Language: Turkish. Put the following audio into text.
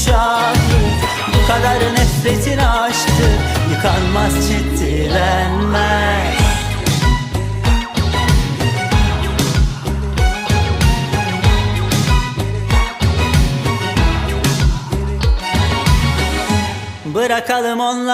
müşahit Bu kadar nefretin aşktı Yıkanmaz ciddilenmez Bırakalım onları